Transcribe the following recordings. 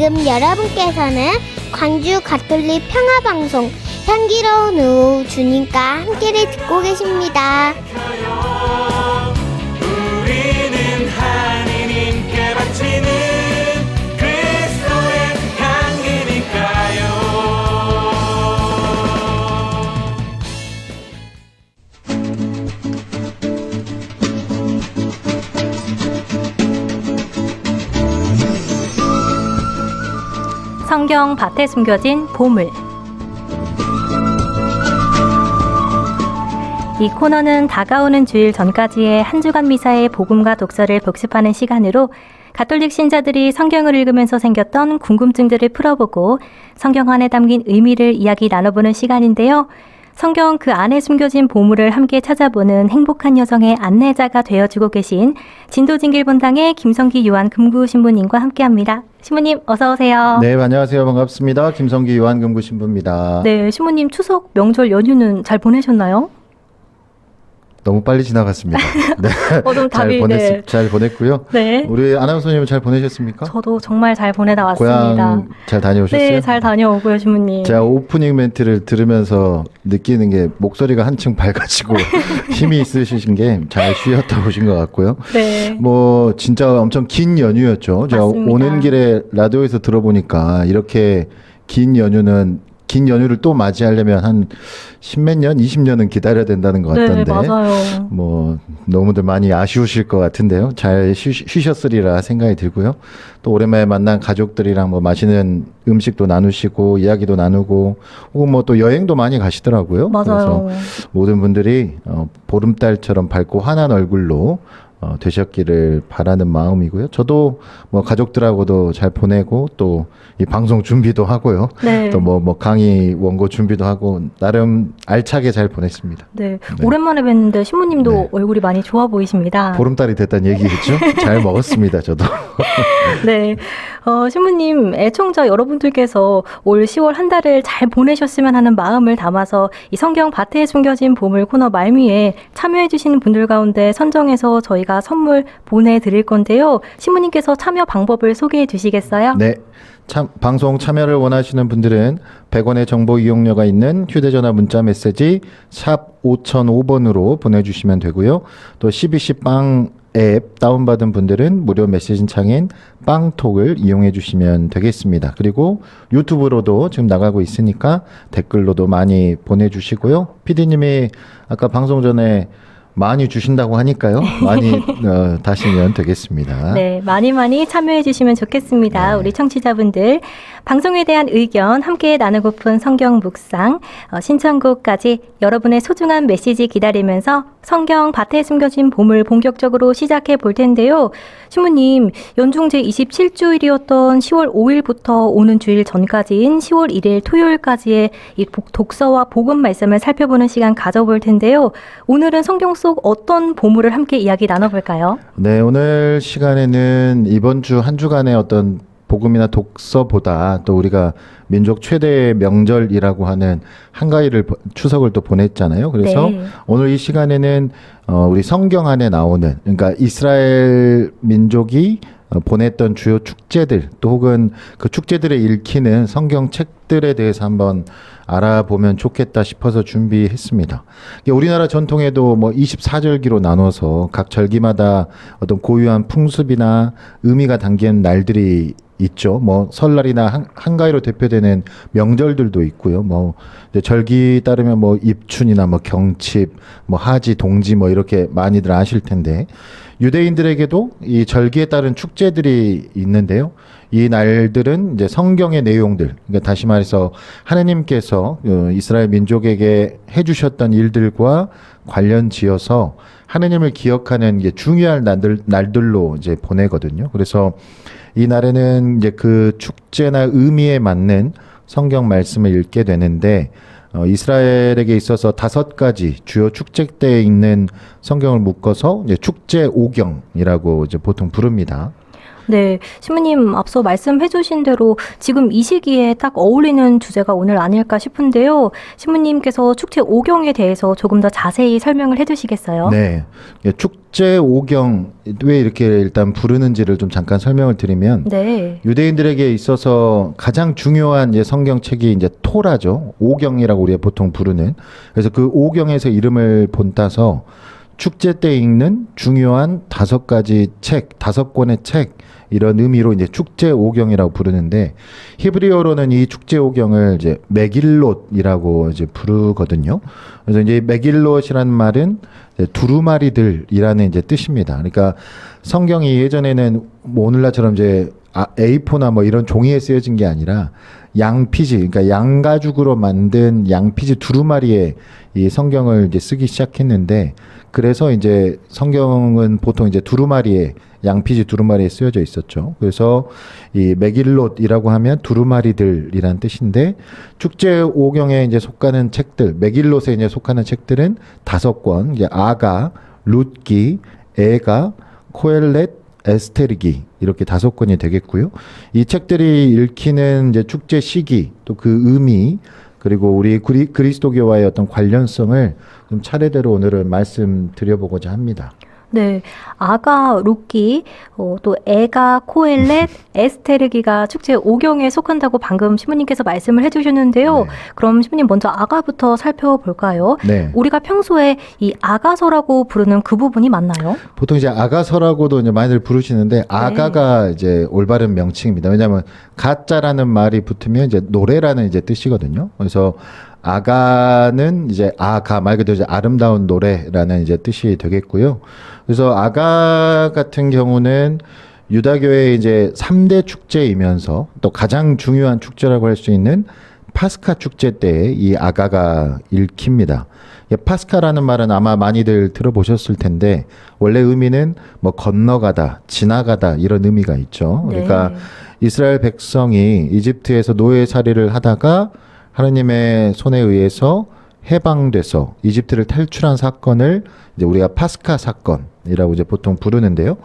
지금 여러분께서는 광주 가톨릭 평화방송 향기로운 오후 주님과 함께를 듣고 계십니다. 성경 밭에 숨겨진 보물. 이 코너는 다가오는 주일 전까지의 한 주간 미사의 복음과 독서를 복습하는 시간으로 가톨릭 신자들이 성경을 읽으면서 생겼던 궁금증들을 풀어보고 성경 안에 담긴 의미를 이야기 나눠보는 시간인데요. 성경 그 안에 숨겨진 보물을 함께 찾아보는 행복한 여정의 안내자가 되어주고 계신 진도진길본당의 김성기 요한 금구 신부님과 함께합니다. 신부님 어서 오세요. 네, 안녕하세요. 반갑습니다. 김성기 요한 금구 신부입니다. 네, 신부님 추석 명절 연휴는 잘 보내셨나요? 너무 빨리 지나갔습니다. 네. 어, 좀 잘, 답이, 보냈, 네. 잘 보냈고요. 네. 우리 아나운서님은 잘 보내셨습니까? 저도 정말 잘 보내다 왔습니다. 고향 잘 다녀오셨어요? 네, 잘 다녀오고요, 신부님. 제가 오프닝 멘트를 들으면서 느끼는 게 목소리가 한층 밝아지고 힘이 있으신 게 잘 쉬었다 오신 것 같고요. 네. 뭐 진짜 엄청 긴 연휴였죠. 제가 맞습니다. 오는 길에 라디오에서 들어보니까 이렇게 긴 연휴는 긴 연휴를 또 맞이하려면 한 십몇 년, 20년은 기다려야 된다는 것 네, 같던데. 맞아요. 뭐 너무들 많이 아쉬우실 것 같은데요. 잘 쉬, 쉬셨으리라 생각이 들고요. 또 오랜만에 만난 가족들이랑 뭐 맛있는 음식도 나누시고 이야기도 나누고 혹은 뭐 또 여행도 많이 가시더라고요. 맞아요. 그래서 모든 분들이 어, 보름달처럼 밝고 환한 얼굴로 어, 되셨기를 바라는 마음이고요. 저도 뭐 가족들하고도 잘 보내고 또 이 방송 준비도 하고요. 네. 또뭐뭐 강의 원고 준비도 하고 나름 알차게 잘 보냈습니다. 네. 네. 오랜만에 뵀는데 신부님도 네. 얼굴이 많이 좋아 보이십니다. 보름달이 됐다는 얘기겠죠? 잘 먹었습니다, 저도. 네. 어, 신부님, 애청자 여러분들께서 올 10월 한 달을 잘 보내셨으면 하는 마음을 담아서 이 성경 밭에 숨겨진 보물 코너 말미에 참여해주시는 분들 가운데 선정해서 저희가 선물 보내드릴 건데요. 신부님께서 참여 방법을 소개해 주시겠어요? 네. 참, 방송 참여를 원하시는 분들은 100원의 정보 이용료가 있는 휴대전화 문자 메시지 샵 5005번으로 보내주시면 되고요. 또 CBC 빵 앱 다운받은 분들은 무료 메시지 창인 빵톡을 이용해 주시면 되겠습니다. 그리고 유튜브로도 지금 나가고 있으니까 댓글로도 많이 보내주시고요. PD님이 아까 방송 전에 많이 주신다고 하니까요. 많이 어, 다시면 되겠습니다. 네, 많이 많이 참여해 주시면 좋겠습니다. 네. 우리 청취자분들 방송에 대한 의견 함께 나누고픈 성경 묵상 어, 신청곡까지 여러분의 소중한 메시지 기다리면서 성경 밭에 숨겨진 보물 본격적으로 시작해 볼 텐데요. 신부님, 연중 제 27주일이었던 10월 5일부터 오는 주일 전까지인 10월 1일 토요일까지의 이 복- 독서와 복음 말씀을 살펴보는 시간 가져볼 텐데요. 오늘은 성경 속 어떤 보물을 함께 이야기 나눠볼까요? 네, 오늘 시간에는 이번 주 한 주간의 어떤 복음이나 독서보다 또 우리가 민족 최대의 명절이라고 하는 한가위를 보- 추석을 또 보냈잖아요. 그래서 네. 오늘 이 시간에는 어, 우리 성경 안에 나오는 그러니까 이스라엘 민족이 어, 보냈던 주요 축제들 또 혹은 그 축제들에 읽히는 성경 책들에 대해서 한번 알아보면 좋겠다 싶어서 준비했습니다. 우리나라 전통에도 뭐 24절기로 나눠서 각 절기마다 어떤 고유한 풍습이나 의미가 담긴 날들이 있죠. 뭐 설날이나 한, 한가위로 대표되는 명절들도 있고요. 뭐 절기 따르면 뭐 입춘이나 뭐 경칩, 뭐 하지, 동지 뭐 이렇게 많이들 아실 텐데 유대인들에게도 이 절기에 따른 축제들이 있는데요. 이 날들은 이제 성경의 내용들, 그러니까 다시 말해서 하나님께서 어, 이스라엘 민족에게 해주셨던 일들과 관련 지어서 하나님을 기억하는 게 중요한 날들, 날들로 이제 보내거든요. 그래서 이 날에는 이제 그 축제나 의미에 맞는 성경 말씀을 읽게 되는데 어, 이스라엘에게 있어서 다섯 가지 주요 축제 때에 있는 성경을 묶어서 축제 오경이라고 이제 보통 부릅니다. 네, 신부님 앞서 말씀해주신 대로 지금 이 시기에 딱 어울리는 주제가 오늘 아닐까 싶은데요. 신부님께서 축제 오경에 대해서 조금 더 자세히 설명을 해주시겠어요? 네. 예, 축제 오경 왜 이렇게 일단 부르는지를 좀 잠깐 설명을 드리면 네. 유대인들에게 있어서 가장 중요한 이제 성경책이 이제 토라죠. 오경이라고 우리가 보통 부르는. 그래서 그 오경에서 이름을 본따서 축제 때 읽는 중요한 다섯 가지 책, 다섯 권의 책 이런 의미로 이제 축제 오경이라고 부르는데 히브리어로는 이 축제 오경을 이제 메길롯이라고 이제 부르거든요. 그래서 이제 메길롯이라는 말은 이제 두루마리들이라는 이제 뜻입니다. 그러니까 성경이 예전에는 뭐 오늘날처럼 이제 아, A4나 뭐 이런 종이에 쓰여진 게 아니라 양피지, 그러니까 양가죽으로 만든 양피지 두루마리에 이 성경을 이제 쓰기 시작했는데 그래서 이제 성경은 보통 이제 두루마리에 양피지 두루마리에 쓰여져 있었죠. 그래서 이 메길롯이라고 하면 두루마리들이란 뜻인데 축제 오경에 이제 속하는 책들, 메길롯에 이제 속하는 책들은 다섯 권, 이제 아가, 룻기, 에가, 코엘렛, 에스테르기 이렇게 다섯 권이 되겠고요. 이 책들이 읽히는 이제 축제 시기 또 그 의미 그리고 우리 그리, 그리스도교와의 어떤 관련성을 좀 차례대로 오늘은 말씀드려보고자 합니다. 네, 아가, 루키, 어, 또 에가, 코엘렛, 에스테르기가 축제 오경에 속한다고 방금 신부님께서 말씀을 해주셨는데요. 네. 그럼 신부님 먼저 아가부터 살펴볼까요? 네. 우리가 평소에 이 아가서라고 부르는 그 부분이 맞나요? 보통 이제 아가서라고도 이제 많이들 부르시는데 아가가 이제 올바른 명칭입니다. 왜냐하면 가짜라는 말이 붙으면 이제 노래라는 이제 뜻이거든요. 그래서 아가는 이제 아가 말 그대로 이제 아름다운 노래라는 이제 뜻이 되겠고요. 그래서 아가 같은 경우는 유다교의 이제 3대 축제이면서 또 가장 중요한 축제라고 할 수 있는 파스카 축제 때 이 아가가 읽힙니다. 예, 파스카라는 말은 아마 많이들 들어보셨을 텐데 원래 의미는 뭐 건너가다, 지나가다 이런 의미가 있죠. 그러니까 네. 이스라엘 백성이 이집트에서 노예 살이를 하다가 하나님의 손에 의해서 해방돼서 이집트를 탈출한 사건을 이제 우리가 파스카 사건이라고 이제 보통 부르는데요.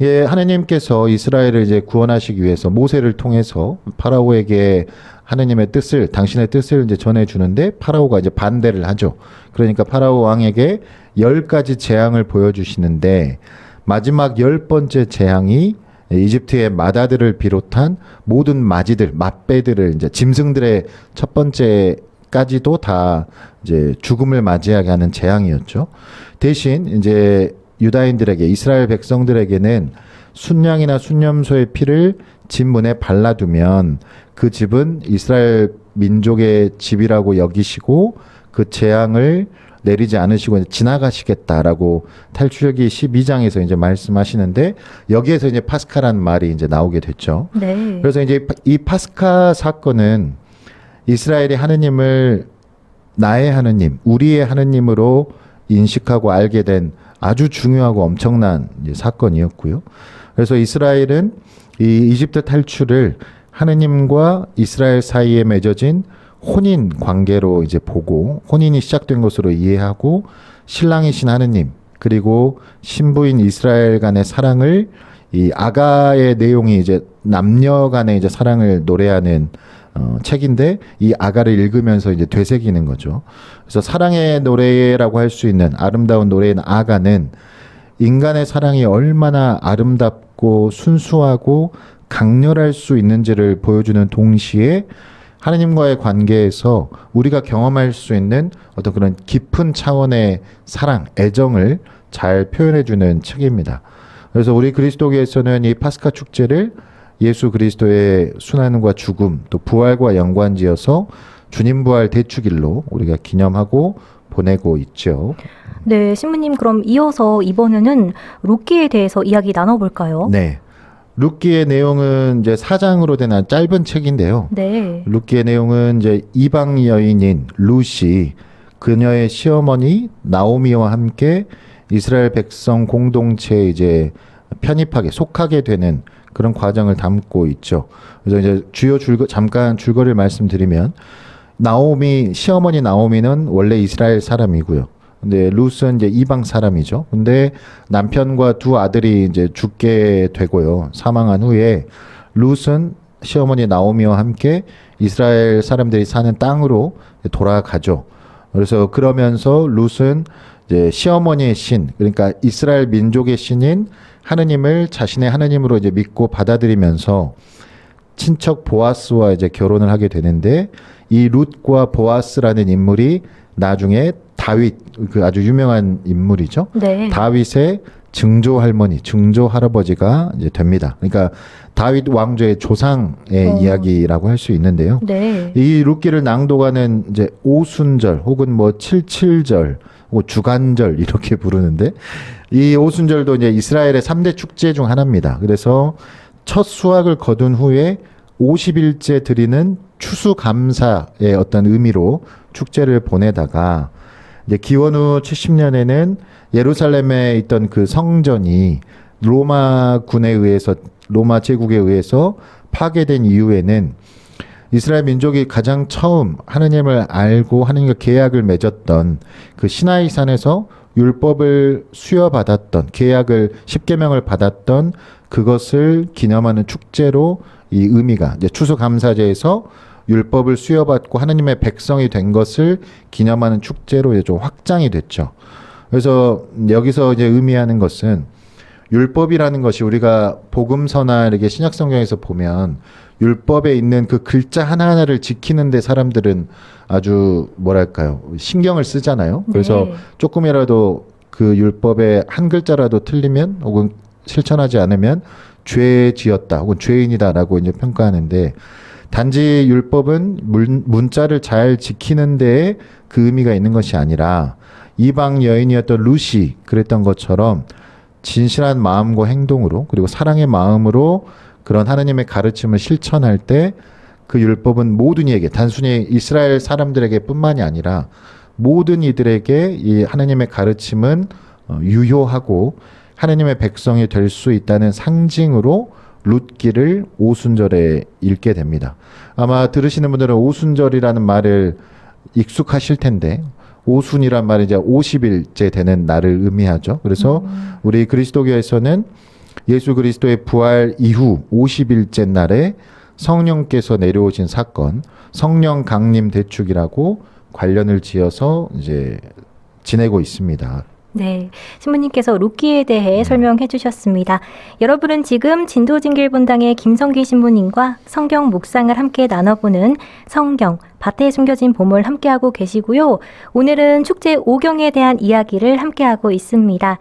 예, 하나님께서 이스라엘을 이제 구원하시기 위해서 모세를 통해서 파라오에게 하나님의 뜻을 당신의 뜻을 이제 전해 주는데 파라오가 이제 반대를 하죠. 그러니까 파라오 왕에게 열 가지 재앙을 보여주시는데 마지막 열 번째 재앙이 이집트의 마다들을 비롯한 모든 마지들, 맛배들을 이제 짐승들의 첫 번째 까지도 다 이제 죽음을 맞이하게 하는 재앙이었죠. 대신 이제 유다인들에게 이스라엘 백성들에게는 순양이나 순념소의 피를 집 문에 발라두면 그 집은 이스라엘 민족의 집이라고 여기시고 그 재앙을 내리지 않으시고 지나가시겠다라고 탈출기 12장에서 이제 말씀하시는데 여기에서 이제 파스카라는 말이 이제 나오게 됐죠. 네. 그래서 이제 이 파스카 사건은 이스라엘이 하느님을 나의 하느님, 우리의 하느님으로 인식하고 알게 된 아주 중요하고 엄청난 사건이었고요. 그래서 이스라엘은 이 이집트 탈출을 하느님과 이스라엘 사이에 맺어진 혼인 관계로 이제 보고 혼인이 시작된 것으로 이해하고 신랑이신 하느님 그리고 신부인 이스라엘 간의 사랑을 이 아가의 내용이 이제 남녀 간의 이제 사랑을 노래하는 어, 책인데 이 아가를 읽으면서 이제 되새기는 거죠. 그래서 사랑의 노래라고 할 수 있는 아름다운 노래인 아가는 인간의 사랑이 얼마나 아름답고 순수하고 강렬할 수 있는지를 보여주는 동시에 하나님과의 관계에서 우리가 경험할 수 있는 어떤 그런 깊은 차원의 사랑, 애정을 잘 표현해주는 책입니다. 그래서 우리 그리스도교에서는 이 파스카 축제를 예수 그리스도의 순환과 죽음, 또 부활과 연관지어서 주님 부활 대축일로 우리가 기념하고 보내고 있죠. 네, 신부님 그럼 이어서 이번에는 루키에 대해서 이야기 나눠볼까요? 네. 룻기의 내용은 이제 사장으로 된 아주 짧은 책인데요. 네. 룻기의 내용은 이제 이방 여인인 루시 그녀의 시어머니 나오미와 함께 이스라엘 백성 공동체에 이제 편입하게 속하게 되는 그런 과정을 담고 있죠. 그래서 이제 주요 줄거 잠깐 줄거리를 말씀드리면 나오미 시어머니 나오미는 원래 이스라엘 사람이고요. 근데 룻은 이제 이방 사람이죠. 근데 남편과 두 아들이 이제 죽게 되고요. 사망한 후에 룻은 시어머니 나오미와 함께 이스라엘 사람들이 사는 땅으로 돌아가죠. 그래서 그러면서 룻은 이제 시어머니의 신, 그러니까 이스라엘 민족의 신인 하느님을 자신의 하느님으로 이제 믿고 받아들이면서 친척 보아스와 이제 결혼을 하게 되는데 이 룻과 보아스라는 인물이 나중에 다윗 그 아주 유명한 인물이죠. 네. 다윗의 증조 할머니, 증조 할아버지가 이제 됩니다. 그러니까 다윗 왕조의 조상의 어. 이야기라고 할 수 있는데요. 네. 이 룻기를 낭독하는 이제 오순절 혹은 뭐 칠칠절, 뭐 주간절 이렇게 부르는데 이 오순절도 이제 이스라엘의 3대 축제 중 하나입니다. 그래서 첫 수확을 거둔 후에 50일째 드리는 추수감사의 어떤 의미로 축제를 보내다가 이제 기원 후 70년에는 예루살렘에 있던 그 성전이 로마 군에 의해서 로마 제국에 의해서 파괴된 이후에는 이스라엘 민족이 가장 처음 하느님을 알고 하느님과 계약을 맺었던 그 시나이 산에서 율법을 수여받았던 계약을 십계명을 받았던 그것을 기념하는 축제로 이 의미가 이제 추수감사제에서 율법을 수여받고 하느님의 백성이 된 것을 기념하는 축제로 이제 좀 확장이 됐죠. 그래서 여기서 이제 의미하는 것은 율법이라는 것이 우리가 복음서나 이렇게 신약 성경에서 보면 율법에 있는 그 글자 하나하나를 지키는데 사람들은 아주 뭐랄까요 신경을 쓰잖아요. 그래서 네. 조금이라도 그 율법의 한 글자라도 틀리면 혹은 실천하지 않으면 죄 지었다 혹은 죄인이다라고 이제 평가하는데 단지 율법은 문, 문자를 잘 지키는 데에 그 의미가 있는 것이 아니라 이방 여인이었던 루시 그랬던 것처럼 진실한 마음과 행동으로 그리고 사랑의 마음으로 그런 하나님의 가르침을 실천할 때 그 율법은 모든 이에게 단순히 이스라엘 사람들에게 뿐만이 아니라 모든 이들에게 이 하나님의 가르침은 어, 유효하고 하나님의 백성이 될 수 있다는 상징으로 룻기를 오순절에 읽게 됩니다. 아마 들으시는 분들은 오순절이라는 말을 익숙하실 텐데 오순이란 말이 이제 50일째 되는 날을 의미하죠. 그래서 우리 그리스도교에서는 예수 그리스도의 부활 이후 50일째 날에 성령께서 내려오신 사건, 성령 강림 대축이라고 관련을 지어서 이제 지내고 있습니다. 네, 신부님께서 루키에 대해 설명해 주셨습니다. 여러분은 지금 진도진길 본당의 김성기 신부님과 성경 묵상을 함께 나눠보는 성경 밭에 숨겨진 보물 함께하고 계시고요. 오늘은 축제 오경에 대한 이야기를 함께하고 있습니다.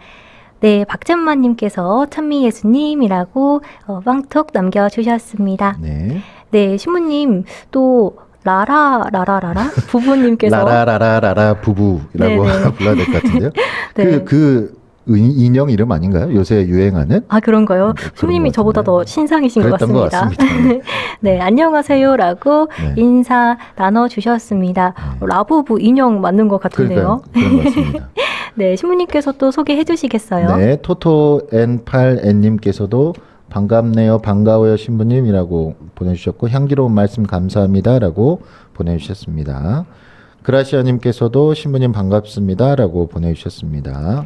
네, 박찬만님께서 찬미 예수님이라고 어, 빵톡 남겨주셨습니다. 네. 네, 신부님 또 라라 라라라라 부부님께서 라라라라라라 부부라고. 불러야 될 것 같은데요. 네. 그, 그 인- 인형 이름 아닌가요? 요새 유행하는? 아 그런가요? 네, 그런 신부님이 것 저보다. 더 신상이신 것 그랬던 것 같습니다. 같습니다. 네, 안녕하세요라고 네. 인사 나눠 주셨습니다. 네. 라부부 인형 맞는 것 같은데요. 그러니까요. 같습니다. 네, 신부님께서 또 소개해 주시겠어요? 네, 토토 N8N님께서도 반갑네요, 반가워요, 신부님이라고 보내주셨고, 향기로운 말씀 감사합니다라고 보내주셨습니다. 그라시아님께서도 신부님 반갑습니다라고 보내주셨습니다.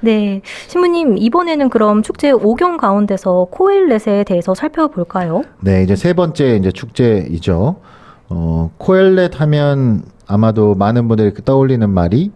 네, 신부님 이번에는 그럼 축제 5경 가운데서 코엘렛에 대해서 살펴볼까요? 네, 이제 세 번째 이제 축제이죠. 어, 코엘렛 하면 아마도 많은 분들이 그 떠올리는 말이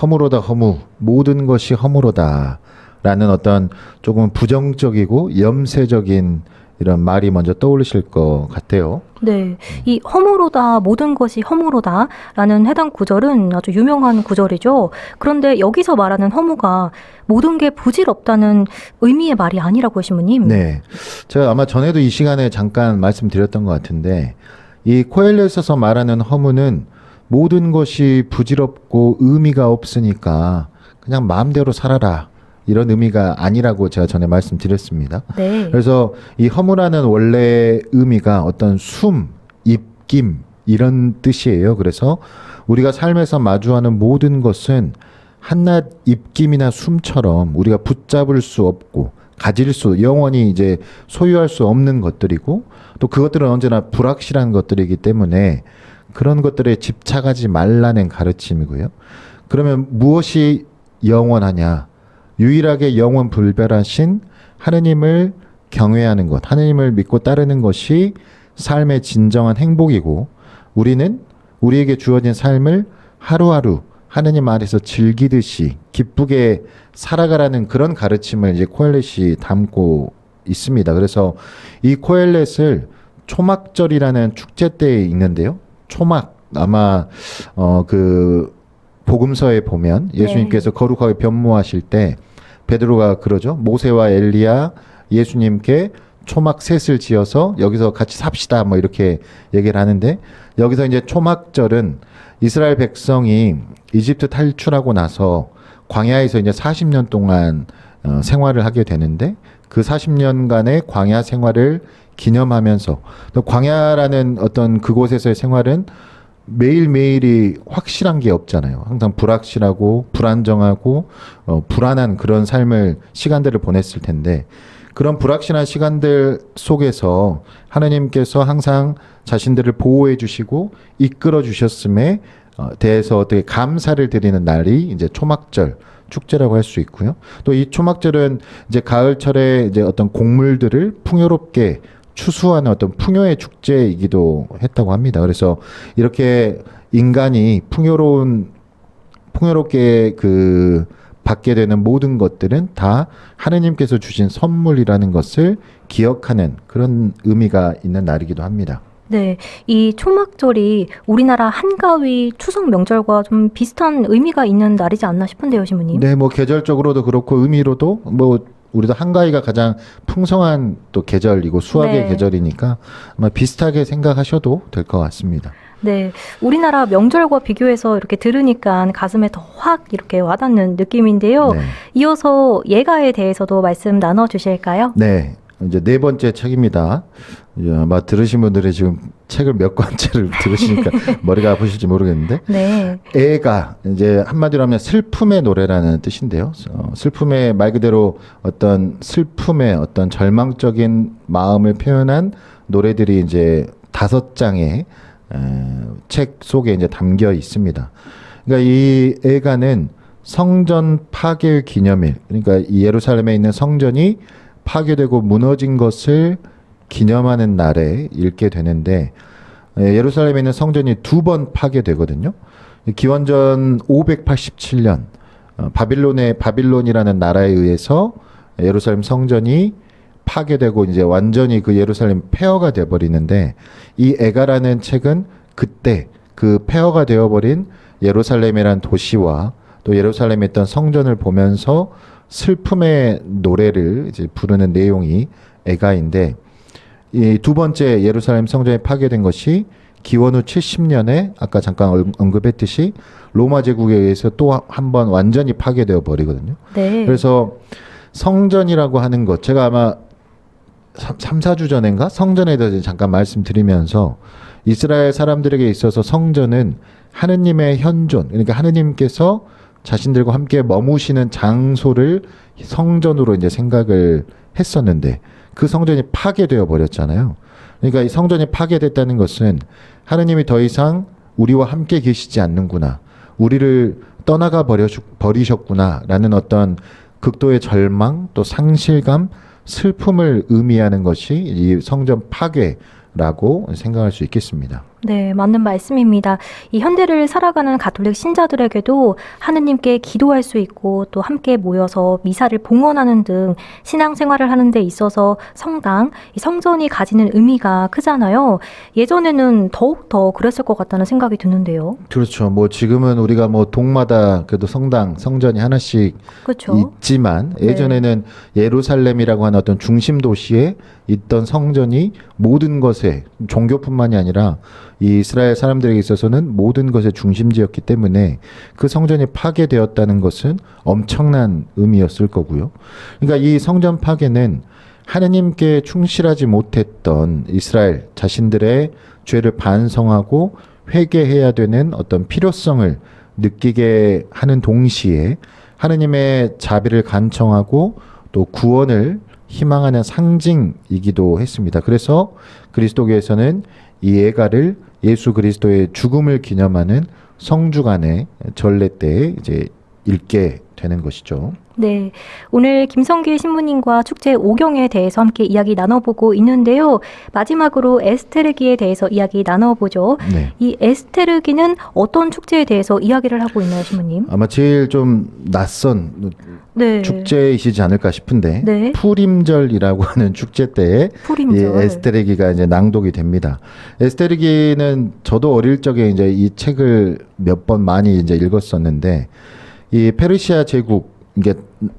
허무로다 허무, 모든 것이 허무로다. 라는 어떤 조금 부정적이고 염세적인 이런 말이 먼저 떠올리실 것 같아요. 네, 이 허무로다 모든 것이 허무로다 라는 해당 구절은 아주 유명한 구절이죠. 그런데 여기서 말하는 허무가 모든 게 부질없다는 의미의 말이 아니라고 신부님. 네. 제가 아마 전에도 이 시간에 잠깐 말씀드렸던 것 같은데 이 코엘렛에서 말하는 허무는 모든 것이 부질없고 의미가 없으니까 그냥 마음대로 살아라. 이런 의미가 아니라고 제가 전에 말씀드렸습니다. 네. 그래서 이 허무라는 원래 의미가 어떤 숨, 입김 이런 뜻이에요. 그래서 우리가 삶에서 마주하는 모든 것은 한낱 입김이나 숨처럼 우리가 붙잡을 수 없고 가질 수 영원히 이제 소유할 수 없는 것들이고 또 그것들은 언제나 불확실한 것들이기 때문에 그런 것들에 집착하지 말라는 가르침이고요. 그러면 무엇이 영원하냐? 유일하게 영원 불멸하신 하느님을 경외하는 것, 하느님을 믿고 따르는 것이 삶의 진정한 행복이고 우리는 우리에게 주어진 삶을 하루하루 하느님 안에서 즐기듯이 기쁘게 살아가라는 그런 가르침을 이제 코엘렛이 담고 있습니다. 그래서 이 코엘렛을 초막절이라는 축제 때에 있는데요. 초막 아마 어 그 복음서에 보면 예수님께서 거룩하게 변모하실 때 베드로가 그러죠. 모세와 엘리야 예수님께 초막 셋을 지어서 여기서 같이 삽시다 뭐 이렇게 얘기를 하는데 여기서 이제 초막절은 이스라엘 백성이 이집트 탈출하고 나서 광야에서 이제 40년 동안 어, 생활을 하게 되는데 그 40년간의 광야 생활을 기념하면서 또 광야라는 어떤 그곳에서의 생활은 매일매일이 확실한 게 없잖아요. 항상 불확실하고 불안정하고 어, 불안한 그런 삶을 시간들을 보냈을 텐데 그런 불확실한 시간들 속에서 하나님께서 항상 자신들을 보호해 주시고 이끌어 주셨음에 어, 대해서 어떻게 감사를 드리는 날이 이제 초막절 축제라고 할 수 있고요. 또 이 초막절은 이제 가을철에 이제 어떤 곡물들을 풍요롭게 추수하는 어떤 풍요의 축제이기도 했다고 합니다. 그래서 이렇게 인간이 풍요로운 풍요롭게 그 받게 되는 모든 것들은 다 하느님께서 주신 선물이라는 것을 기억하는 그런 의미가 있는 날이기도 합니다. 네, 이 초막절이 우리나라 한가위 추석 명절과 좀 비슷한 의미가 있는 날이지 않나 싶은데요, 신부님. 네, 뭐 계절적으로도 그렇고 의미로도 뭐 우리도 한가위가 가장 풍성한 또 계절이고 수확의 네. 계절이니까 아마 비슷하게 생각하셔도 될 것 같습니다. 네, 우리나라 명절과 비교해서 이렇게 들으니까 가슴에 더 확 이렇게 와닿는 느낌인데요. 네. 이어서 예가에 대해서도 말씀 나눠 주실까요? 네. 이제 네 번째 책입니다. 이제 아마 들으신 분들이 지금 책을 몇 권째를 들으시니까 머리가 아프실지 모르겠는데 네. 애가 이제 한마디로 하면 슬픔의 노래라는 뜻인데요. 어, 슬픔의 말 그대로 어떤 슬픔의 어떤 절망적인 마음을 표현한 노래들이 이제 다섯 장의 에, 책 속에 이제 담겨 있습니다. 그러니까 이 애가는 성전 파괴 기념일, 그러니까 이 예루살렘에 있는 성전이 파괴되고 무너진 것을 기념하는 날에 읽게 되는데 예, 예루살렘에 있는 성전이 두 번 파괴되거든요. 기원전 587년 어, 바빌론의 바빌론이라는 나라에 의해서 예루살렘 성전이 파괴되고 이제 완전히 그 예루살렘 폐허가 돼 버리는데 이 에가라는 책은 그때 그 폐허가 되어 버린 예루살렘이란 도시와 또 예루살렘에 있던 성전을 보면서 슬픔의 노래를 이제 부르는 내용이 에가인데 이 두 번째 예루살렘 성전이 파괴된 것이 기원 후 70년에 아까 잠깐 언- 언급했듯이 로마 제국에 의해서 또 한 번 완전히 파괴되어 버리거든요. 네. 그래서 성전이라고 하는 것 제가 아마 3, 4주 전인가 성전에 대해서 잠깐 말씀드리면서 이스라엘 사람들에게 있어서 성전은 하느님의 현존 그러니까 하느님께서 자신들과 함께 머무시는 장소를 성전으로 이제 생각을 했었는데 그 성전이 파괴되어 버렸잖아요. 그러니까 이 성전이 파괴됐다는 것은 하느님이 더 이상 우리와 함께 계시지 않는구나. 우리를 떠나가 버려 버리셨구나라는 어떤 극도의 절망 또 상실감, 슬픔을 의미하는 것이 이 성전 파괴라고 생각할 수 있겠습니다. 네, 맞는 말씀입니다. 이 현대를 살아가는 가톨릭 신자들에게도 하느님께 기도할 수 있고 또 함께 모여서 미사를 봉헌하는 등 신앙생활을 하는 데 있어서 성당, 이 성전이 가지는 의미가 크잖아요. 예전에는 더욱 더 그랬을 것 같다는 생각이 드는데요. 그렇죠. 뭐 지금은 우리가 뭐 동마다 그래도 성당, 성전이 하나씩 그렇죠? 있지만 네. 예전에는 예루살렘이라고 하는 어떤 중심 도시에 있던 성전이 모든 것에 종교뿐만이 아니라 이 이스라엘 사람들에게 있어서는 모든 것의 중심지였기 때문에 그 성전이 파괴되었다는 것은 엄청난 의미였을 거고요. 그러니까 이 성전 파괴는 하느님께 충실하지 못했던 이스라엘 자신들의 죄를 반성하고 회개해야 되는 어떤 필요성을 느끼게 하는 동시에 하느님의 자비를 간청하고 또 구원을 희망하는 상징이기도 했습니다. 그래서 그리스도교에서는 이 예가를 예수 그리스도의 죽음을 기념하는 성주간의 전례 때 이제 읽게 되는 것이죠. 네. 오늘 김성길 신부님과 축제 오경에 대해서 함께 이야기 나눠보고 있는데요. 마지막으로 에스테르기에 대해서 이야기 나눠보죠. 네. 이 에스테르기는 어떤 축제에 대해서 이야기를 하고 있나요, 신부님? 아마 제일 좀 낯선 네. 축제이시지 않을까 싶은데 네. 푸림절이라고 하는 축제 때에 이 푸림절. 에스테르기가 이제 낭독이 됩니다. 에스테르기는 저도 어릴 적에 이제 이 책을 몇 번 많이 이제 읽었었는데 이 페르시아 제국 이게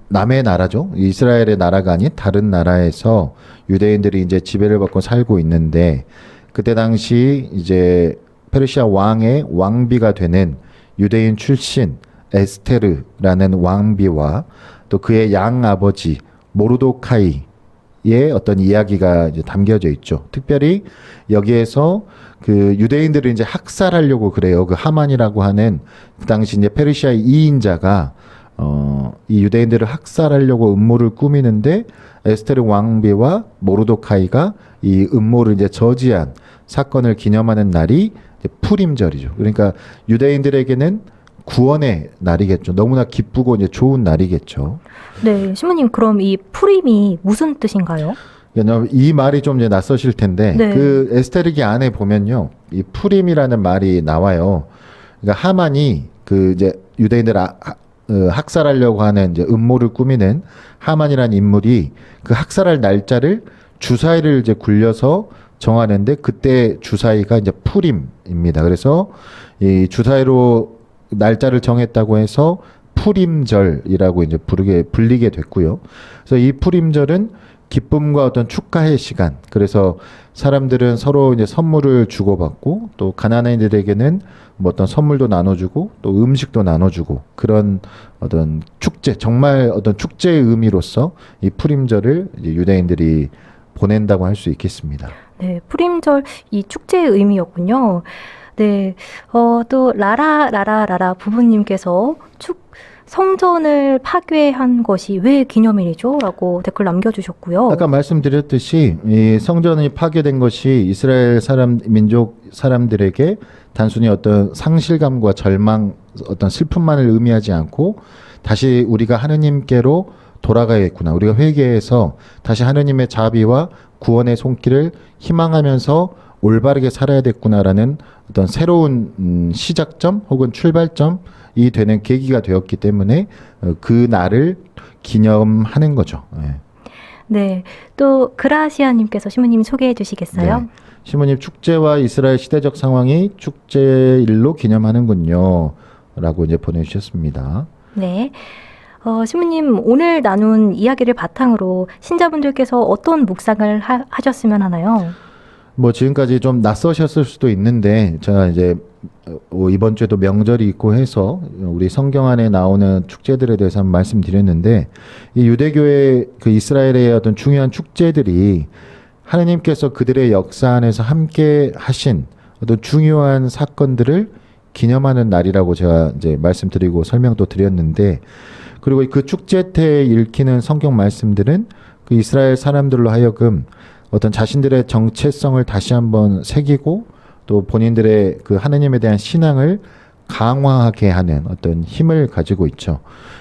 남의 나라죠. 이스라엘의 나라가 아닌 다른 나라에서 유대인들이 이제 지배를 받고 살고 있는데 그때 당시 이제 페르시아 왕의 왕비가 되는 유대인 출신 에스테르라는 왕비와 또 그의 양 아버지 모르도카이 의 어떤 이야기가 이제 담겨져 있죠. 특별히 여기에서 그 유대인들을 이제 학살하려고 그래요. 그 하만이라고 하는 그 당시 이제 페르시아 2인자가 어, 이 유대인들을 학살하려고 음모를 꾸미는데 에스테르 왕비와 모르도카이가 이 음모를 이제 저지한 사건을 기념하는 날이 푸림절이죠. 그러니까 유대인들에게는 구원의 날이겠죠. 너무나 기쁘고 이제 좋은 날이겠죠. 네, 신부님 그럼 이 푸림이 무슨 뜻인가요? 왜냐하면 이 말이 좀 이제 낯서실 텐데 네. 그 에스테르기 안에 보면요 이 푸림이라는 말이 나와요. 그러니까 하만이 그 이제 유대인들 아, 하- 어, 학살하려고 하는 이제 음모를 꾸미는 하만이라는 인물이 그 학살할 날짜를 주사위를 이제 굴려서 정하는데 그때 주사위가 이제 푸림입니다. 그래서 이 주사위로 날짜를 정했다고 해서 푸림절이라고 이제 부르게 불리게 됐고요. 그래서 이 푸림절은 기쁨과 어떤 축하의 시간. 그래서 사람들은 서로 이제 선물을 주고받고 또 가난한이들에게는 뭐 어떤 선물도 나눠주고 또 음식도 나눠주고 그런 어떤 축제 정말 어떤 축제의 의미로서 이 푸림절을 유대인들이 보낸다고 할 수 있겠습니다. 네, 푸림절 이 축제의 의미였군요. 네, 어, 또 라라 라라 라라 부부님께서 축 성전을 파괴한 것이 왜 기념일이죠? 라고 댓글 남겨주셨고요. 아까 말씀드렸듯이 이 성전이 파괴된 것이 이스라엘 사람 민족 사람들에게 단순히 어떤 상실감과 절망 어떤 슬픔만을 의미하지 않고 다시 우리가 하느님께로 돌아가야겠구나. 우리가 회개해서 다시 하느님의 자비와 구원의 손길을 희망하면서 올바르게 살아야 됐구나라는 어떤 새로운 음, 시작점 혹은 출발점이 되는 계기가 되었기 때문에 어, 그 날을 기념하는 거죠. 예. 네, 또 그라시아님께서 신부님 소개해 주시겠어요? 네. 시모님 축제와 이스라엘 시대적 상황이 축제일로 기념하는군요. 라고 이제 보내주셨습니다. 네. 어, 신부님 오늘 나눈 이야기를 바탕으로 신자분들께서 어떤 묵상을 하, 하셨으면 하나요? 뭐 지금까지 좀 낯서셨을 수도 있는데 제가 이제 어, 이번 주에도 명절이 있고 해서 우리 성경 안에 나오는 축제들에 대해서 한번 말씀드렸는데 이 유대교의 그 이스라엘의 어떤 중요한 축제들이 하나님께서 그들의 역사 안에서 함께 하신 어떤 중요한 사건들을 기념하는 날이라고 제가 이제 말씀드리고 설명도 드렸는데 그리고 그 축제 때 읽히는 성경 말씀들은 그 이스라엘 사람들로 하여금 어떤 자신들의 정체성을 다시 한번 새기고 또 본인들의 그 하느님에 대한 신앙을 강화하게 하는 어떤 힘을 가지고 있죠.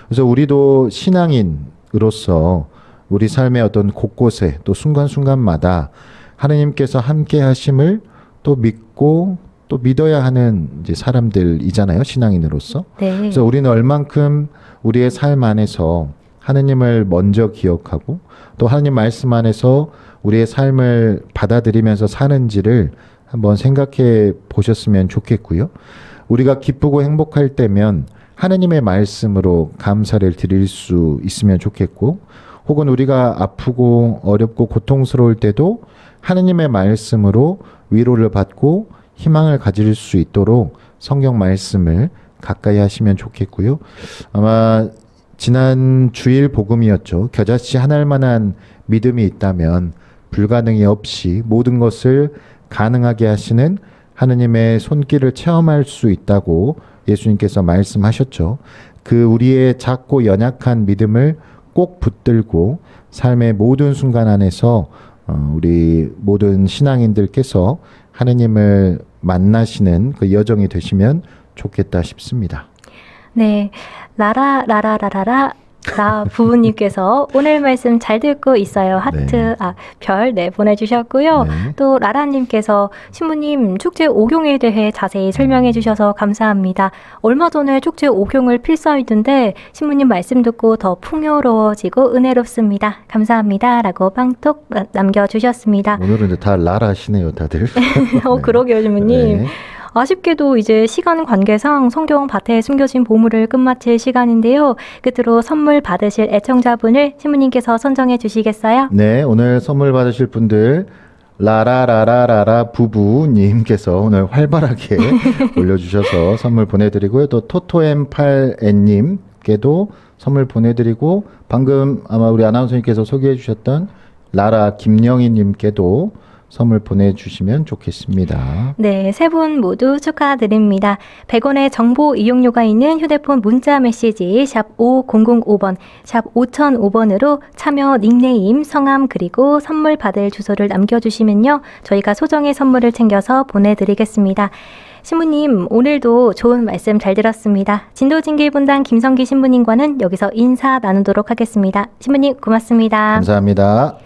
그래서 우리도 신앙인으로서 우리 삶의 어떤 곳곳에 또 순간순간마다 하느님께서 함께 하심을 또 믿고 또 믿어야 하는 이제 사람들이잖아요. 신앙인으로서. 네. 그래서 우리는 얼만큼 우리의 삶 안에서 하느님을 먼저 기억하고 또 하느님 말씀 안에서 우리의 삶을 받아들이면서 사는지를 한번 생각해 보셨으면 좋겠고요. 우리가 기쁘고 행복할 때면 하느님의 말씀으로 감사를 드릴 수 있으면 좋겠고 혹은 우리가 아프고 어렵고 고통스러울 때도 하느님의 말씀으로 위로를 받고 희망을 가질 수 있도록 성경 말씀을 가까이 하시면 좋겠고요. 아마 지난 주일 복음이었죠. 겨자씨 하나일 만한 믿음이 있다면 불가능이 없이 모든 것을 가능하게 하시는 하느님의 손길을 체험할 수 있다고 예수님께서 말씀하셨죠. 그 우리의 작고 연약한 믿음을 꼭 붙들고 삶의 모든 순간 안에서 어, 우리 모든 신앙인들께서 하느님을 만나시는 그 여정이 되시면 좋겠다 싶습니다. 네, 라라 라라 라라라 라 부부님께서 오늘 말씀 잘 듣고 있어요. 하트 네. 아 별 네 보내주셨고요. 네. 또 라라님께서 신부님 축제 오경에 대해 자세히 설명해 주셔서 감사합니다. 얼마 전에 축제 오경을 필사했는데 신부님 말씀 듣고 더 풍요로워지고 은혜롭습니다. 감사합니다 라고 빵톡 남겨주셨습니다. 오늘은 다 라라시네요, 다들. 어 네. 그러게요 신부님. 네. 아쉽게도 이제 시간 관계상 성경 밭에 숨겨진 보물을 끝마칠 시간인데요. 끝으로 선물 받으실 애청자분을 신부님께서 선정해 주시겠어요? 네, 오늘 선물 받으실 분들 라라라라라라 부부님께서 오늘 활발하게 올려주셔서 선물 보내드리고요. 또 토토엠8N님께도 선물 보내드리고 방금 아마 우리 아나운서님께서 소개해 주셨던 라라 김영희님께도 선물 보내주시면 좋겠습니다. 네, 세 분 모두 축하드립니다. 100원의 정보 이용료가 있는 휴대폰 문자 메시지 샵 5005번, 샵 5005번으로 참여 닉네임, 성함 그리고 선물 받을 주소를 남겨주시면요. 저희가 소정의 선물을 챙겨서 보내드리겠습니다. 신부님, 오늘도 좋은 말씀 잘 들었습니다. 진도진길 분당 김성기 신부님과는 여기서 인사 나누도록 하겠습니다. 신부님, 고맙습니다. 감사합니다.